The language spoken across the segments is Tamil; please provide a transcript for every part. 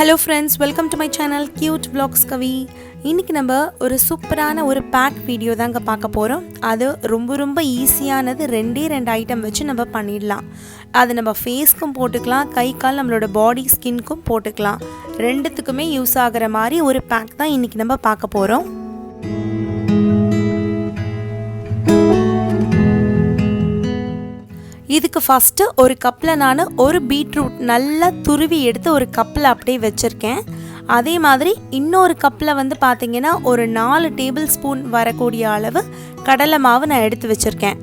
Hello friends welcome to my channel cute vlogs Kavi இன்றைக்கி நம்ம ஒரு சூப்பரான ஒரு பேக் வீடியோ தாங்க பார்க்க போகிறோம் அது ரொம்ப ரொம்ப ஈஸியானது ரெண்டே ரெண்டு ஐட்டம் வச்சு நம்ம பண்ணிடலாம். அது நம்ம ஃபேஸ்க்கும் போட்டுக்கலாம் கை கால் நம்மளோட பாடி ஸ்கின்க்கும் போட்டுக்கலாம். ரெண்டுத்துக்குமே யூஸ் ஆகிற மாதிரி ஒரு பேக் தான் இன்றைக்கி நம்ம பார்க்க போகிறோம் இதுக்கு ஃபஸ்ட்டு ஒரு கப்பில் நான் ஒரு பீட்ரூட் நல்லா துருவி எடுத்து ஒரு கப்பில் அப்படியே வச்சுருக்கேன். அதே மாதிரி இன்னொரு கப்பில் வந்து பார்த்தீங்கன்னா ஒரு நாலு டேபிள் ஸ்பூன் வரக்கூடிய அளவு கடலை மாவு நான் எடுத்து வச்சுருக்கேன்.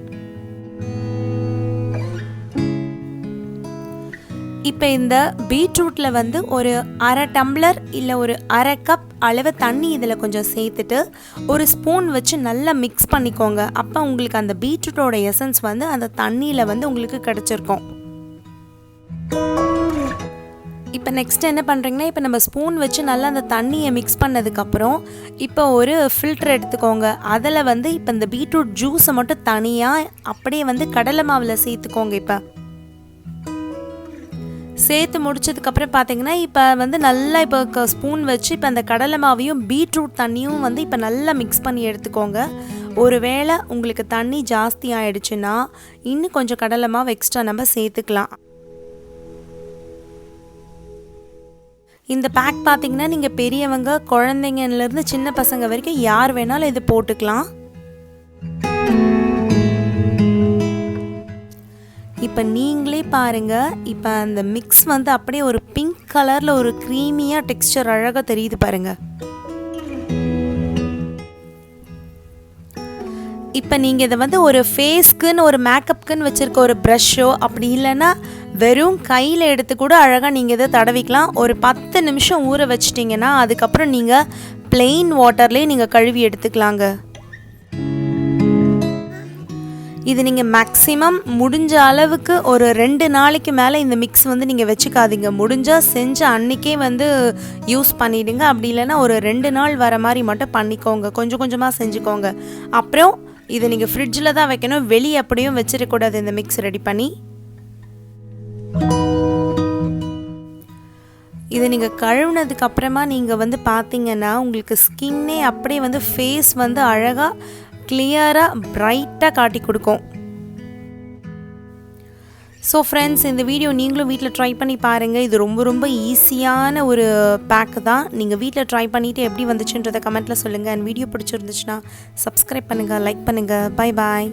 இப்போ இந்த பீட்ரூட்டில் வந்து ஒரு அரை டம்ளர் இல்லை ஒரு அரை கப் அளவு தண்ணி இதில் கொஞ்சம் சேர்த்துட்டு ஒரு ஸ்பூன் வச்சு நல்லா மிக்ஸ் பண்ணிக்கோங்க. அப்போ உங்களுக்கு அந்த பீட்ரூட்டோட எசன்ஸ் வந்து அந்த தண்ணியில் வந்து உங்களுக்கு கிடச்சிருக்கும். இப்போ நெக்ஸ்ட் என்ன பண்ணுறீங்கன்னா இப்போ நம்ம ஸ்பூன் வச்சு நல்லா அந்த தண்ணியை மிக்ஸ் பண்ணதுக்கப்புறம் இப்போ ஒரு ஃபில்டர் எடுத்துக்கோங்க. அதில் வந்து இப்போ இந்த பீட்ரூட் ஜூஸை மட்டும் தனியாக அப்படியே வந்து கடலை மாவில் சேர்த்துக்கோங்க இப்போ. சேர்த்து முடிச்சதுக்கப்புறம் பார்த்தீங்கன்னா இப்போ வந்து நல்லா இப்போ ஸ்பூன் வச்சு இப்போ அந்த கடலை மாவையும் பீட்ரூட் தண்ணியும் வந்து இப்போ நல்லா மிக்ஸ் பண்ணி எடுத்துக்கோங்க. ஒருவேளை உங்களுக்கு தண்ணி ஜாஸ்தி ஆயிடுச்சுன்னா இன்னும் கொஞ்சம் கடலை மாவு எக்ஸ்ட்ரா நம்ம சேர்த்துக்கலாம். இந்த பேக் பார்த்தீங்கன்னா நீங்கள் பெரியவங்க குழந்தைங்கலேருந்து சின்ன பசங்க வரைக்கும் யார் வேணாலும் இது போட்டுக்கலாம். இப்போ நீங்களே பாருங்கள் இப்போ அந்த மிக்ஸ் வந்து அப்படியே ஒரு பிங்க் கலரில் ஒரு க்ரீமியாக டெக்ஸ்டர் அழகாக தெரியுது பாருங்கள் இப்போ நீங்கள் இதை வந்து ஒரு ஃபேஸ்க்குன்னு ஒரு மேக்கப்புக்குன்னு வச்சுருக்க ஒரு ப்ரஷ்ஷோ அப்படி இல்லைன்னா வெறும் கையில் எடுத்து கூட அழகாக நீங்கள் இதை தடவிக்கலாம். ஒரு பத்து நிமிஷம் ஊற வச்சிட்டிங்கன்னா அதுக்கப்புறம் நீங்கள் பிளெயின் வாட்டர்லேயே நீங்கள் கழுவி எடுத்துக்கலாங்க. இது நீங்கள் மேக்ஸிமம் முடிஞ்ச அளவுக்கு ஒரு ரெண்டு நாளைக்கு மேலே இந்த மிக்ஸ் வந்து நீங்கள் வச்சுக்காதீங்க. முடிஞ்சால் செஞ்ச அன்றைக்கே வந்து யூஸ் பண்ணிவிடுங்க அப்படி இல்லைன்னா ஒரு ரெண்டு நாள் வர மாதிரி மட்டும் பண்ணிக்கோங்க. கொஞ்சம் கொஞ்சமாக செஞ்சுக்கோங்க. அப்புறம் இதை நீங்கள் ஃப்ரிட்ஜில் தான் வைக்கணும். வெளியே அப்படியும் வச்சிடக்கூடாது இந்த மிக்ஸ் ரெடி பண்ணி. இதை நீங்கள் கழுவுனதுக்கு அப்புறமா நீங்கள் வந்து பார்த்தீங்கன்னா உங்களுக்கு ஸ்கின்னே அப்படியே வந்து ஃபேஸ் வந்து அழகாக கிளியராக பிரைட்டாக காட்டி கொடுக்கும். ஸோ ஃப்ரெண்ட்ஸ் இந்த வீடியோ நீங்களும் வீட்டில் ட்ரை பண்ணி பாருங்கள் இது ரொம்ப ரொம்ப ஈஸியான ஒரு பேக்கு தான். நீங்கள் வீட்டில் ட்ரை பண்ணிவிட்டு எப்படி வந்துச்சுன்றதை கமெண்ட்டில் சொல்லுங்கள் அண்ட் வீடியோ பிடிச்சிருந்துச்சுன்னா சப்ஸ்கிரைப் பண்ணுங்கள் லைக் பண்ணுங்கள் பை பாய்